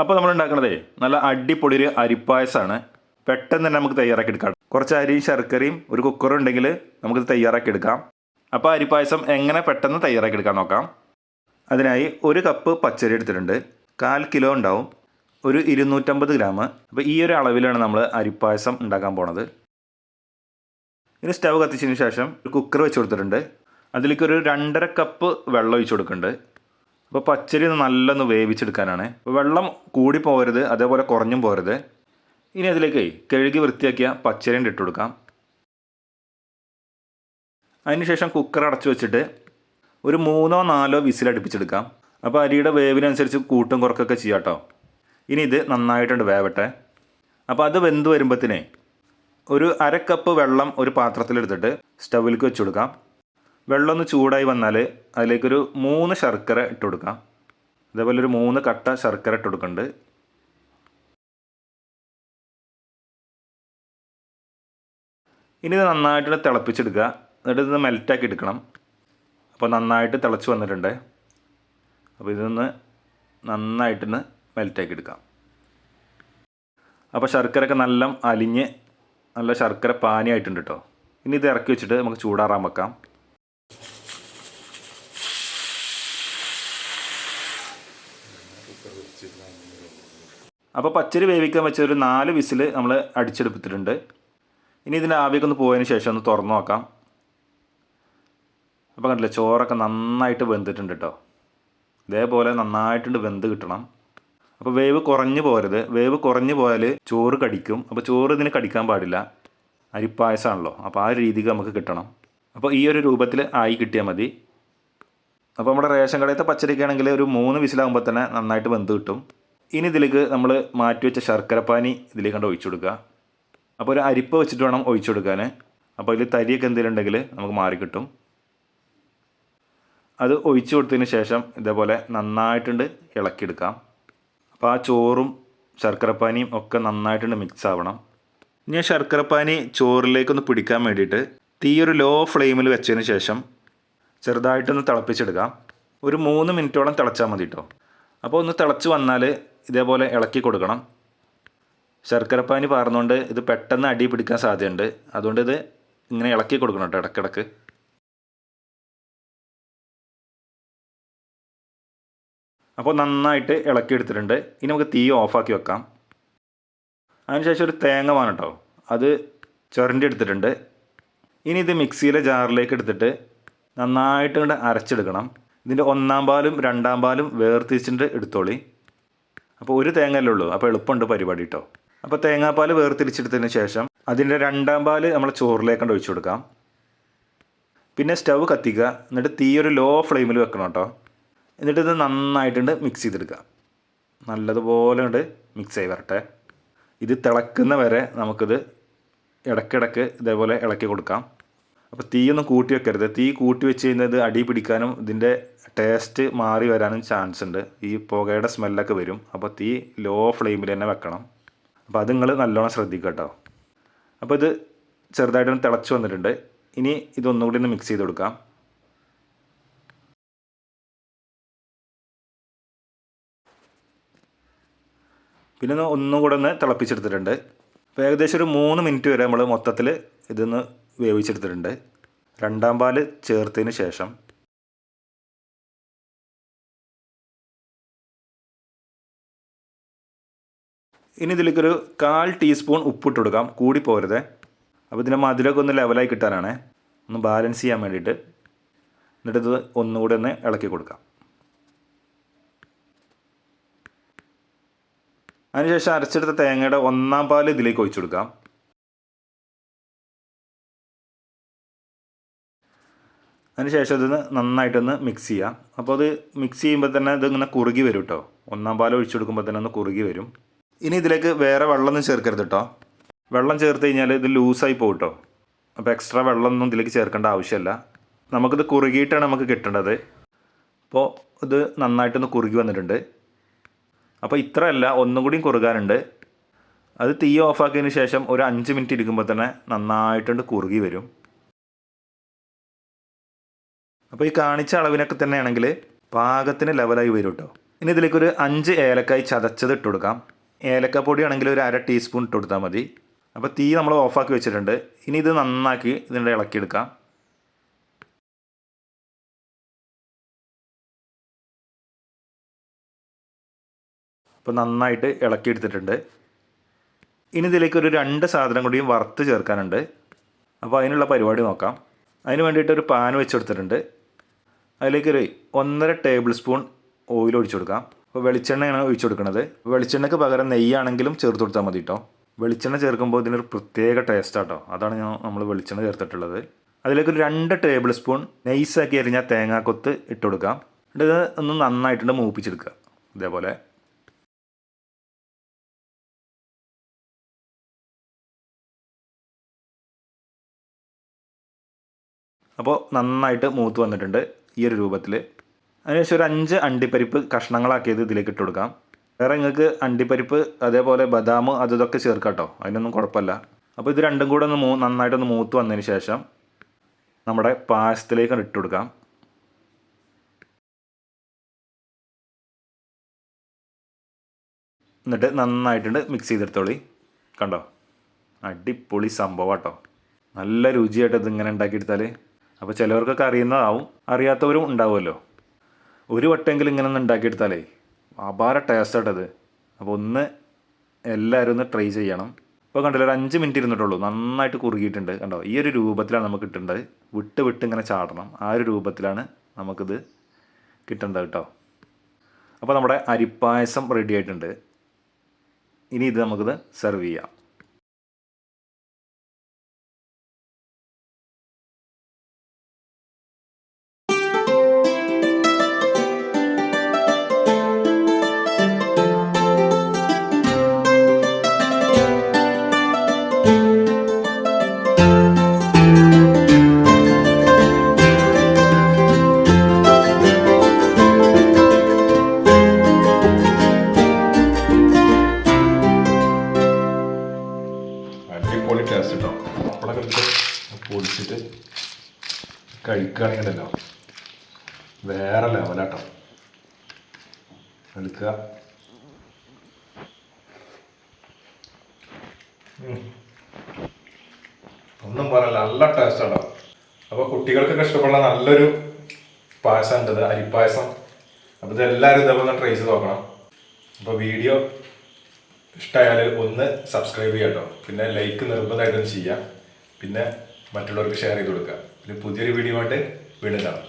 അപ്പോൾ നമ്മൾ ഉണ്ടാക്കണതേ നല്ല അടിപൊളി ഒരു അരിപ്പായസമാണ് പെട്ടെന്ന് തന്നെ നമുക്ക് തയ്യാറാക്കി എടുക്കാം. കുറച്ച് അരിയും ശർക്കരയും ഒരു കുക്കറും ഉണ്ടെങ്കിൽ നമുക്കിത് തയ്യാറാക്കി എടുക്കാം. അപ്പോൾ അരിപ്പായസം എങ്ങനെ പെട്ടെന്ന് തയ്യാറാക്കി എടുക്കാൻ നോക്കാം. അതിനായി ഒരു കപ്പ് പച്ചരി എടുത്തിട്ടുണ്ട്. കാൽ കിലോ ഉണ്ടാവും. ഒരു ഇരുന്നൂറ്റമ്പത് ഗ്രാം. അപ്പോൾ ഈ ഒരു അളവിലാണ് നമ്മൾ അരിപ്പായസം ഉണ്ടാക്കാൻ പോണത്. ഇനി സ്റ്റവ് കത്തിച്ചതിന് ശേഷം ഒരു കുക്കർ വെച്ച് കൊടുത്തിട്ടുണ്ട്. അതിലേക്ക് ഒരു രണ്ടര കപ്പ് വെള്ളം ഒഴിച്ച് കൊടുക്കുന്നുണ്ട്. അപ്പോൾ പച്ചരി നല്ലൊന്ന് വേവിച്ചെടുക്കാനാണ്. അപ്പോൾ വെള്ളം കൂടി പോകരുത് അതേപോലെ കുറഞ്ഞും പോകരുത്. ഇനി അതിലേക്ക് കഴുകി വൃത്തിയാക്കിയ പച്ചരി ഇട്ട് കൊടുക്കാം. അതിനുശേഷം കുക്കർ അടച്ചു വെച്ചിട്ട് ഒരു മൂന്നോ നാലോ വിസിൽ അടുപ്പിച്ചെടുക്കാം. അപ്പോൾ അരിയുടെ വേവിനനുസരിച്ച് കൂട്ടും കുറക്കൊക്കെ ചെയ്യാം കേട്ടോ ഇനി ഇത് നന്നായിട്ടുണ്ട് വേവട്ടെ. അപ്പോൾ അത് വെന്ത് വരുമ്പോഴത്തേനെ ഒരു അര കപ്പ് വെള്ളം ഒരു പാത്രത്തിലെടുത്തിട്ട് സ്റ്റൗവിലേക്ക് വെച്ചു കൊടുക്കാം. വെള്ളം ഒന്ന് ചൂടായി വന്നാൽ അതിലേക്കൊരു മൂന്ന് ശർക്കര ഇട്ട് കൊടുക്കാം. അതേപോലെ ഒരു മൂന്ന് കട്ട ശർക്കര ഇട്ട് കൊടുക്കുന്നുണ്ട് ഇനി ഇത് നന്നായിട്ട് തിളപ്പിച്ചെടുക്കുക. എന്നിട്ട് ഇത് മെൽറ്റാക്കി എടുക്കണം. അപ്പോൾ നന്നായിട്ട് തിളച്ച് വന്നിട്ടുണ്ട്. അപ്പോൾ ഇതൊന്ന് നന്നായിട്ടൊന്ന് മെൽറ്റാക്കി എടുക്കാം. അപ്പോൾ ശർക്കരയൊക്കെ നല്ല അലിഞ്ഞ് നല്ല ശർക്കര പാനിയായിട്ടുണ്ട് കേട്ടോ. ഇനി ഇത് ഇറക്കി വെച്ചിട്ട് നമുക്ക് ചൂടാറാൻ വെക്കാം. അപ്പോൾ പച്ചരി വേവിക്കാൻ വെച്ച ഒരു നാല് വിസിൽ നമ്മൾ അടിച്ചെടുത്തിട്ടുണ്ട്. ഇനി ഇതിന്റെ ആവിയൊക്കെ ഒന്ന് പോയതിന് ശേഷം ഒന്ന് തുറന്നു നോക്കാം. അപ്പോൾ കണ്ടില്ലേ ചോറൊക്കെ നന്നായിട്ട് വെന്തിട്ടുണ്ട് കേട്ടോ ഇതേപോലെ നന്നായിട്ടുണ്ട് വെന്ത് കിട്ടണം. അപ്പോൾ വേവ് കുറഞ്ഞു പോരുത്. വേവ് കുറഞ്ഞു പോയാൽ ചോറ് കടിക്കും. അപ്പോൾ ചോറ് ഇതിന് കടിക്കാൻ പാടില്ല. അരിപ്പായസമാണല്ലോ അപ്പോൾ ആ രീതിക്ക് നമുക്ക് കിട്ടണം. അപ്പോൾ ഈ ഒരു രൂപത്തിൽ ആയി കിട്ടിയാൽ മതി. അപ്പോൾ നമ്മുടെ റേഷൻ കടയത്തെ പച്ചരിക്കാണെങ്കിൽ ഒരു മൂന്ന് വിസിലാകുമ്പോൾ തന്നെ നന്നായിട്ട് വെന്ത് കിട്ടും. ഇനി ഇതിലേക്ക് നമ്മൾ മാറ്റി വെച്ച ശർക്കരപ്പാനി ഇതിലേക്ക് കണ്ട് ഒഴിച്ചു കൊടുക്കുക. അപ്പോൾ ഒരു അരിപ്പ വെച്ചിട്ട് വേണം ഒഴിച്ചു കൊടുക്കാൻ. അപ്പോൾ ഇതിൽ തരിയൊക്കെ എന്തെങ്കിലും ഉണ്ടെങ്കിൽ നമുക്ക് മാറി കിട്ടും. അത് ഒഴിച്ചു കൊടുത്തതിന് ശേഷം ഇതേപോലെ നന്നായിട്ടുണ്ട് ഇളക്കിയെടുക്കാം. അപ്പോൾ ആ ചോറും ശർക്കരപ്പാനിയും ഒക്കെ നന്നായിട്ടുണ്ട് മിക്സ് ആവണം. ഇനി ആ ശർക്കരപ്പാനി ചോറിലേക്കൊന്ന് പിടിക്കാൻ വേണ്ടിയിട്ട് തീ ഒരു ലോ ഫ്ലെയിമിൽ വെച്ചതിന് ശേഷം ചെറുതായിട്ടൊന്ന് തിളപ്പിച്ചെടുക്കുക. ഒരു മൂന്ന് മിനിറ്റോളം തിളച്ചാൽ മതി കേട്ടോ അപ്പോൾ ഒന്ന് തിളച്ച് വന്നാൽ ഇതേപോലെ ഇളക്കി കൊടുക്കണം. ശർക്കരപ്പാനി പാർന്നുകൊണ്ട് ഇത് പെട്ടെന്ന് അടി പിടിക്കാൻ സാധ്യതയുണ്ട്. അതുകൊണ്ട് ഇത് ഇങ്ങനെ ഇളക്കി കൊടുക്കണം കേട്ടോ ഇടക്കിടക്ക്. അപ്പോൾ നന്നായിട്ട് ഇളക്കി എടുത്തിട്ടുണ്ട്. ഇനി നമുക്ക് തീ ഓഫാക്കി വെക്കാം. അതിനുശേഷം ഒരു തേങ്ങ വേണം കേട്ടോ അത് ചൊരണ്ടി എടുത്തിട്ടുണ്ട്. ഇനി ഇത് മിക്സിയിലെ ജാറിലേക്ക് എടുത്തിട്ട് നന്നായിട്ട് ഇങ്ങനെ അരച്ചെടുക്കണം. ഇതിന്റെ ഒന്നാം പാലും രണ്ടാം പാലും വേർതിരിച്ചിട്ട് എടുത്തോളി. അപ്പോൾ ഒരു തേങ്ങയല്ലേ ഉള്ളൂ. അപ്പോൾ എളുപ്പമുണ്ട് പരിപാടി കേട്ടോ അപ്പോൾ തേങ്ങാപ്പാൽ വേർതിരിച്ചെടുത്തതിന് ശേഷം അതിന്റെ രണ്ടാം പാൽ നമ്മൾ ചോറിലേക്ക് ചോറിലേക്കൊണ്ട് ഒഴിച്ചു കൊടുക്കാം. പിന്നെ സ്റ്റവ് കത്തിക്കുക. എന്നിട്ട് തീ ഒരു ലോ ഫ്ലെയിമിൽ വെക്കണം കേട്ടോ എന്നിട്ട് ഇത് നന്നായിട്ടുണ്ട് മിക്സ് ചെയ്തെടുക്കുക. നല്ലതുപോലെ ഉണ്ട് മിക്സ് ആയി വരട്ടെ. ഇത് തിളക്കുന്ന വരെ നമുക്കിത് ഇടയ്ക്കിടയ്ക്ക് ഇതേപോലെ ഇളക്കി കൊടുക്കാം. അപ്പോൾ തീയൊന്നും കൂട്ടി വെക്കരുത് തീ കൂട്ടി വെച്ച് കഴിഞ്ഞാൽ അടി പിടിക്കാനും ഇതിന്റെ ടേസ്റ്റ് മാറി വരാനും ചാൻസ് ഉണ്ട്. ഈ പുകയുടെ സ്മെല്ലൊക്കെ വരും. അപ്പോൾ തീ ലോ ഫ്ലെയിമിൽ തന്നെ വെക്കണം. അപ്പോൾ അത് നിങ്ങൾ നല്ലോണം ശ്രദ്ധിക്കുക കേട്ടോ അപ്പോൾ ഇത് ചെറുതായിട്ടൊന്ന് തിളച്ച് വന്നിട്ടുണ്ട്. ഇനി ഇതൊന്നുകൂടി ഒന്ന് മിക്സ് ചെയ്ത് കൊടുക്കാം. പിന്നെ ഒന്ന് ഒന്നും കൂടെ ഒന്ന് തിളപ്പിച്ചെടുത്തിട്ടുണ്ട്. അപ്പോൾ ഏകദേശം ഒരു മൂന്ന് മിനിറ്റ് വരെ നമ്മൾ മൊത്തത്തിൽ ഇതൊന്ന് വേവിച്ചെടുത്തിട്ടുണ്ട്. രണ്ടാം പാൽ ചേർത്തതിന് ശേഷം ഇനി ഇതിലേക്കൊരു കാൽ ടീസ്പൂൺ ഉപ്പിട്ട് കൊടുക്കാം. കൂടി പോരുത്. അപ്പോൾ ഇതിന്റെ മധുരമൊക്കെ ഒന്ന് ലെവലായി കിട്ടാനാണ്. ഒന്ന് ബാലൻസ് ചെയ്യാൻ വേണ്ടിയിട്ട് എന്നിട്ട് ഇത് ഒന്നുകൂടി ഒന്ന് ഇളക്കി കൊടുക്കാം. അതിനുശേഷം അരച്ചെടുത്ത തേങ്ങയുടെ ഒന്നാം പാൽ ഇതിലേക്ക് ഒഴിച്ചു കൊടുക്കാം. അതിനുശേഷം ഇതൊന്ന് നന്നായിട്ടൊന്ന് മിക്സ് ചെയ്യാം. അപ്പോൾ അത് മിക്സ് ചെയ്യുമ്പോൾ തന്നെ ഇതിങ്ങനെ കുറുകി വരും കേട്ടോ ഒന്നാം പാൽ ഒഴിച്ചു കൊടുക്കുമ്പോൾ തന്നെ ഒന്ന് കുറുകി വരും. ഇനി ഇതിലേക്ക് വേറെ വെള്ളമൊന്നും ചേർക്കരുത് കേട്ടോ വെള്ളം ചേർത്ത് കഴിഞ്ഞാൽ ഇത് ലൂസായി പോകും കേട്ടോ അപ്പോൾ എക്സ്ട്രാ വെള്ളമൊന്നും ഇതിലേക്ക് ചേർക്കേണ്ട ആവശ്യമില്ല. നമുക്കിത് കുറുകിയിട്ടാണ് നമുക്ക് കിട്ടേണ്ടത്. അപ്പോൾ ഇത് നന്നായിട്ടൊന്ന് കുറുകി വന്നിട്ടുണ്ട്. അപ്പോൾ ഇത്രയല്ല ഒന്നും കൂടിയും കുറുകാനുണ്ട്. അത് തീ ഓഫാക്കിയതിന് ശേഷം ഒരു അഞ്ച് മിനിറ്റ് ഇരിക്കുമ്പോൾ തന്നെ നന്നായിട്ടുണ്ട് കുറുകി വരും. അപ്പോൾ ഈ കാണിച്ച അളവിനൊക്കെ തന്നെയാണെങ്കിൽ പാകത്തിന് ലെവലായി വരും കേട്ടോ ഇനി ഇതിലേക്ക് ഒരു അഞ്ച് ഏലക്കായി ചതച്ചത് ഇട്ട് കൊടുക്കാം. ഏലക്ക പൊടിയാണെങ്കിൽ ഒരു അര ടീസ്പൂൺ ഇട്ട് കൊടുത്താൽ മതി. അപ്പോൾ തീ നമ്മൾ ഓഫാക്കി വെച്ചിട്ടുണ്ട്. ഇനി ഇത് നന്നാക്കി ഇതിന്റെ ഇളക്കിയെടുക്കാം. അപ്പോൾ നന്നായിട്ട് ഇളക്കിയെടുത്തിട്ടുണ്ട്. ഇനി ഇതിലേക്ക് ഒരു രണ്ട് സാധനം കൂടിയും വറുത്ത് ചേർക്കാനുണ്ട്. അപ്പോൾ അതിനുള്ള പരിപാടി നോക്കാം. അതിന് വേണ്ടിയിട്ട് ഒരു പാൻ വെച്ചെടുത്തിട്ടുണ്ട് അതിലേക്ക് ഒരു ഒന്നര ടേബിൾ സ്പൂൺ ഓയിൽ ഒഴിച്ചു കൊടുക്കാം. അപ്പോൾ വെളിച്ചെണ്ണയാണ് ഒഴിച്ചു കൊടുക്കുന്നത്. വെളിച്ചെണ്ണയ്ക്ക് പകരം നെയ്യാണെങ്കിലും ചേർത്ത് കൊടുത്താൽ മതി കേട്ടോ വെളിച്ചെണ്ണ ചേർക്കുമ്പോൾ ഇതിനൊരു പ്രത്യേക ടേസ്റ്റ് ആട്ടോ. അതാണ് ഞാൻ നമ്മൾ വെളിച്ചെണ്ണ ചേർത്തിട്ടുള്ളത്. അതിലേക്ക് ഒരു രണ്ട് ടേബിൾ സ്പൂൺ നെയ്സാക്കി അരിഞ്ഞ തേങ്ങാക്കൊത്ത് ഇട്ട് കൊടുക്കാം. എന്നിട്ട് ഒന്ന് നന്നായിട്ടുണ്ട് മൂപ്പിച്ചെടുക്കുക. ഇതേപോലെ. അപ്പോൾ നന്നായിട്ട് മൂത്ത് വന്നിട്ടുണ്ട് ഈ ഒരു രൂപത്തിൽ. അതിനുശേഷം ഒരു അഞ്ച് അണ്ടിപ്പരിപ്പ് കഷ്ണങ്ങളാക്കിയത് ഇതിലേക്ക് ഇട്ട് കൊടുക്കാം. വേറെ നിങ്ങൾക്ക് അണ്ടിപ്പരിപ്പ് അതേപോലെ ബദാം അത് ഇതൊക്കെ ചേർക്കാം കേട്ടോ അതിനൊന്നും കുഴപ്പമില്ല. അപ്പോൾ ഇത് രണ്ടും കൂടെ ഒന്ന് മൂ നന്നായിട്ടൊന്ന് മൂത്ത് വന്നതിന് ശേഷം നമ്മുടെ പായസത്തിലേക്ക് ഇട്ട് കൊടുക്കാം. എന്നിട്ട് നന്നായിട്ടുണ്ട് മിക്സ് ചെയ്തെടുത്തോളി. കണ്ടോ? അടിപൊളി സംഭവം കേട്ടോ നല്ല രുചിയായിട്ട് ഇതിങ്ങനെ ഉണ്ടാക്കിയെടുത്താൽ അപ്പോൾ ചിലവർക്കൊക്കെ അറിയുന്നതാവും. അറിയാത്തവരും ഉണ്ടാവുമല്ലോ. ഒരു വട്ടമെങ്കിലും ഇങ്ങനെ ഒന്ന് ഉണ്ടാക്കിയെടുത്താലേ അപാര ടേസ്റ്റായിട്ടത് അപ്പോൾ ഒന്ന് എല്ലാവരും ഒന്ന് ട്രൈ ചെയ്യണം. ഇപ്പോൾ കണ്ടില്ല ഒരു അഞ്ച് മിനിറ്റ് ഇരുന്നിട്ടുള്ളൂ. നന്നായിട്ട് കുറുകിയിട്ടുണ്ട്. കണ്ടോ? ഈ ഒരു രൂപത്തിലാണ് നമുക്ക് കിട്ടേണ്ടത്. വിട്ട് വിട്ട് ഇങ്ങനെ ചാടണം. ആ ഒരു രൂപത്തിലാണ് നമുക്കിത് കിട്ടേണ്ടത് കേട്ടോ. അപ്പോൾ നമ്മുടെ അരിപ്പായസം റെഡി ആയിട്ടുണ്ട്. ഇനി ഇത് നമുക്കിത് സെർവ് ചെയ്യാം. ടേസ്റ്റ് കേട്ടോ പപ്പടമൊക്കെ എടുത്ത് പൊടിച്ചിട്ട് കഴിക്കുകയാണെങ്കിലല്ലോ. വേറെ ലെവലാട്ടോ എടുക്കുക. ഒന്നും പറയല്ല നല്ല ടേസ്റ്റ് ആട്ടോ. അപ്പോൾ കുട്ടികൾക്കൊക്കെ ഇഷ്ടപ്പെടുന്ന നല്ലൊരു പായസം ഉണ്ട് അരിപ്പായസം. അപ്പോൾ ഇത് എല്ലാവരും ഇതേപോലെ ട്രൈ ചെയ്ത് നോക്കണം. അപ്പോൾ വീഡിയോ ഇഷ്ടമായാൽ ഒന്ന് സബ്സ്ക്രൈബ് ചെയ്യട്ടോ. പിന്നെ ലൈക്ക് നിർബന്ധമായിട്ടും ചെയ്യാം. പിന്നെ മറ്റുള്ളവർക്ക് ഷെയർ ചെയ്ത് കൊടുക്കുക പിന്നെ പുതിയൊരു വീഡിയോ ആയിട്ട് വീണ്ടും കാണാം.